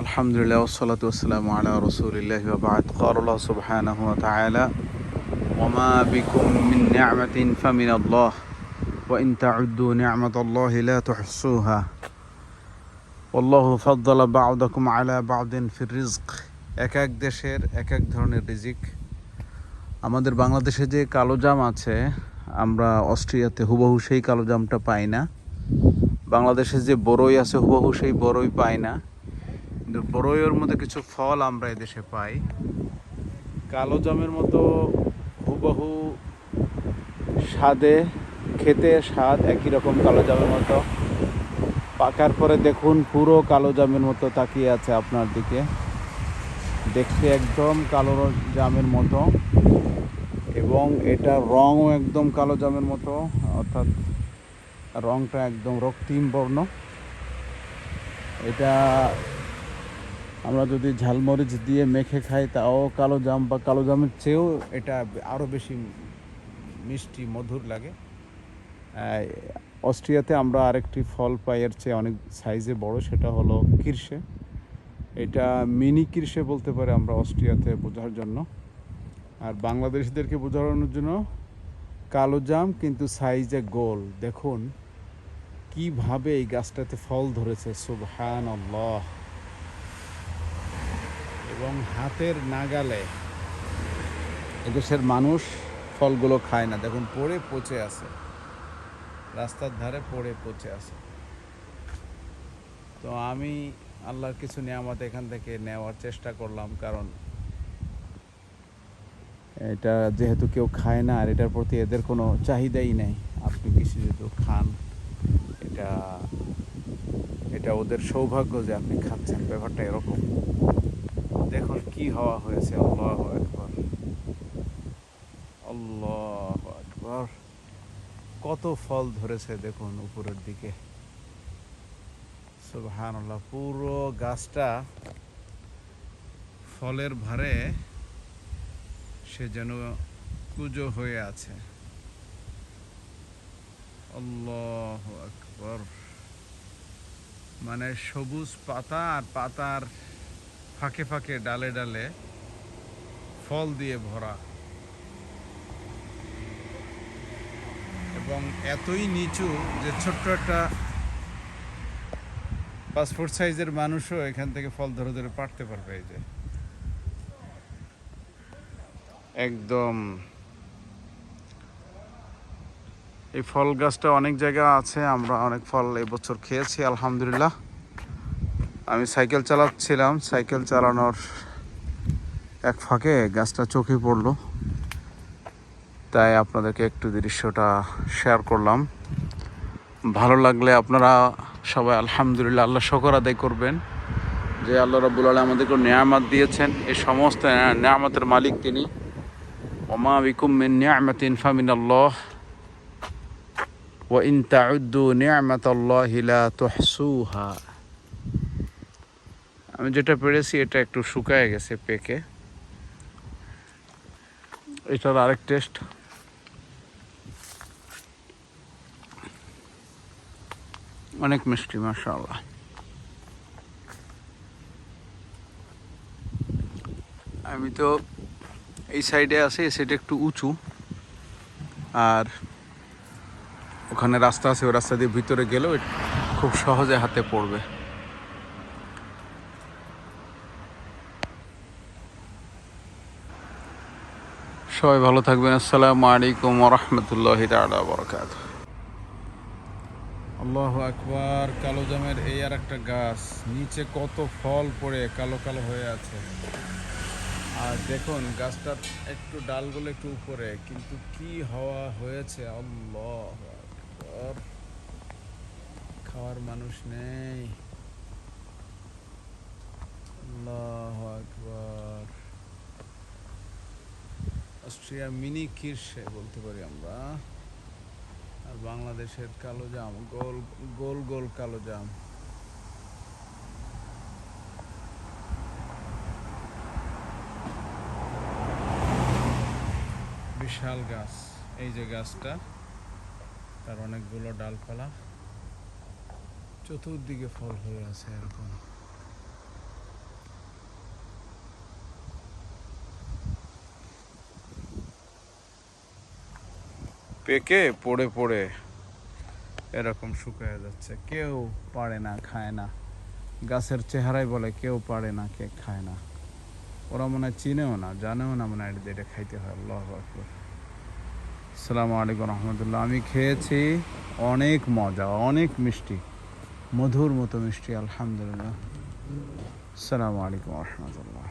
الحمد لله والصلاة والسلام على رسول الله وبعد قال الله سبحانه وتعالى وما بكم من نعمة فمن الله وإن تعدوا نعمة الله لا تحصوها والله فضل بعضكم على بعض في الرزق এক এক দেশের এক এক ধরনের রিজিক আমাদের বাংলাদেশে যে কালো জাম আছে আমরা অস্ট্রিয়াতে হুবহু সেই কালো জামটা পাই না বাংলাদেশে যে বড়ই আছে হুবহু সেই বড়ই পাই না কিন্তু বড়ইয়ের মধ্যে কিছু ফল আমরা এদেশে পাই। কালো জামের মতো হুবহু স্বাদে খেতে স্বাদ একই রকম কালো জামের মতো। পাকার পরে দেখুন পুরো কালো জামের মতো তাকিয়ে আছে আপনার দিকে। দেখতে একদম কালো জামের মতো এবং এটা রঙও একদম কালো জামের মতো, অর্থাৎ রংটা একদম রক্তিম বর্ণ। এটা আমরা যদি ঝালমরিচ দিয়ে মেখে খাই, তাও কালো জাম বা কালো জামের চেয়েও এটা আরও বেশি মিষ্টি, মধুর লাগে। অস্ট্রিয়াতে আমরা আরেকটি ফল পাই, এর চেয়ে অনেক সাইজে বড়, সেটা হলো কিরসে এটা মিনি কিরসে বলতে পারে আমরা অস্ট্রিয়াতে বোঝার জন্য। আর বাংলাদেশিদেরকে বোঝানোর জন্য কালো জাম, কিন্তু সাইজে গোল। দেখুন, কীভাবে এই গাছটাতে ফল ধরেছে সুবহান আল্লাহ এবং হাতের নাগালে এদেশের মানুষ ফলগুলো খায় না। দেখুন, পড়ে পচে আছে। রাস্তার ধারে পড়ে পচে আছে। তো আমি আল্লাহর কিছু নিয়ামত এখান থেকে নেওয়ার চেষ্টা করলাম, কারণ এটা যেহেতু কেউ খায় না, আর এটার প্রতি এদের কোনো চাহিদাই নেই। আপনি কিছু যেহেতু খান, এটা এটা ওদের সৌভাগ্য যে আপনি খাচ্ছেন। ব্যাপারটা এরকম। কি হওয়া হয়েছে? আল্লাহ একবার আল্লাহ একবার কত ফল ধরেছে দেখুন উপরের দিকে। সুবহানাল্লাহ, পুরো গাছটা ফলের ভারে সে যেন কুজো হয়ে আছে। আল্লাহ আকবর। মানে সবুজ পাতা আর পাতার ফাঁকে ফাঁকে, ডালে ডালে ফল দিয়ে ভরা। এবং এতই নিচু যে ছোট্ট একটা পাসপোর্ট সাইজের মানুষও এখান থেকে ফল ধরে ধরে পারতে পারবে এই যে। একদম। এই ফল গাছটা অনেক জায়গা আছে, আমরা অনেক ফল এবছর খেয়েছি, আলহামদুলিল্লাহ। আমি সাইকেল চালাচ্ছিলাম। সাইকেল চালানোর এক ফাঁকে গাছটা চোখে পড়ল। তাই আপনাদেরকে একটু দৃশ্যটা শেয়ার করলাম। ভালো লাগলে আপনারা সবাই আলহামদুলিল্লাহ আল্লাহ শকর আদায় করবেন যে আল্লাহ রাবুল আল্লাহ আমাদেরকে নিয়ামত দিয়েছেন। এই সমস্ত নিয়ামতের মালিক তিনি। ওমা বিকুম নিয়ামত ইনফামিন আল্লাহ ও ইন তাউদ্দু নিয়ামত আল্লাহ হিলা তহসুহা। আমি যেটা পেরেছি, এটা একটু শুকায় গেছে পেকে। এটার আরেক টেস্ট। অনেক মিষ্টি, মাশাআল্লাহ। আমি তো এই সাইডে আছি, এই সাইডে একটু উঁচু। আর ওখানে রাস্তা আছে, ওই রাস্তা দিয়ে ভিতরে গেলেও খুব সহজে হাতে পড়বে। সবাই ভালো থাকবেন। আসসালামু আলাইকুম রহমতুল্লাহ বরকাত আল্লাহ আকবার, কালো জামের এই আর একটা গাছ, নিচে কত ফল পড়ে, কালো কালো হয়ে আছে। আর দেখুন, গাছটার একটু ডালগুলো একটু উপরে, কিন্তু কি হওয়া হয়েছে, আল্লাহ খাওয়ার মানুষ নেই আল্লাহ আকবার অস্ট্রিয়া মিনি কিরসে বলতে পারি আমরা। আর বাংলাদেশের কালো জাম, গোল গোল গোল কালো জাম। বিশাল গাছ, এই যে গাছটা, তার অনেকগুলো ডালপালা। চতুর্দিকে ফল হয়ে আছে এরকম। পেকে পড়ে পড়ে এরকম শুকিয়ে যাচ্ছে। কেউ পারে না, খায় না। গাছের চেহারাই বলে, কেউ পারে না কে খায় না। ওরা মনে হয় চিনেও না, জানেও না, মনে হয় এটা- খাইতে হয়। আল্লাহ আসসালামু আলাইকুম রহমতুল্লাহ। আমি খেয়েছি অনেক মজা, অনেক মিষ্টি, মধুর মতো মিষ্টি, আলহামদুলিল্লাহ। আসসালামু আলাইকুম রহমতুল্লাহ।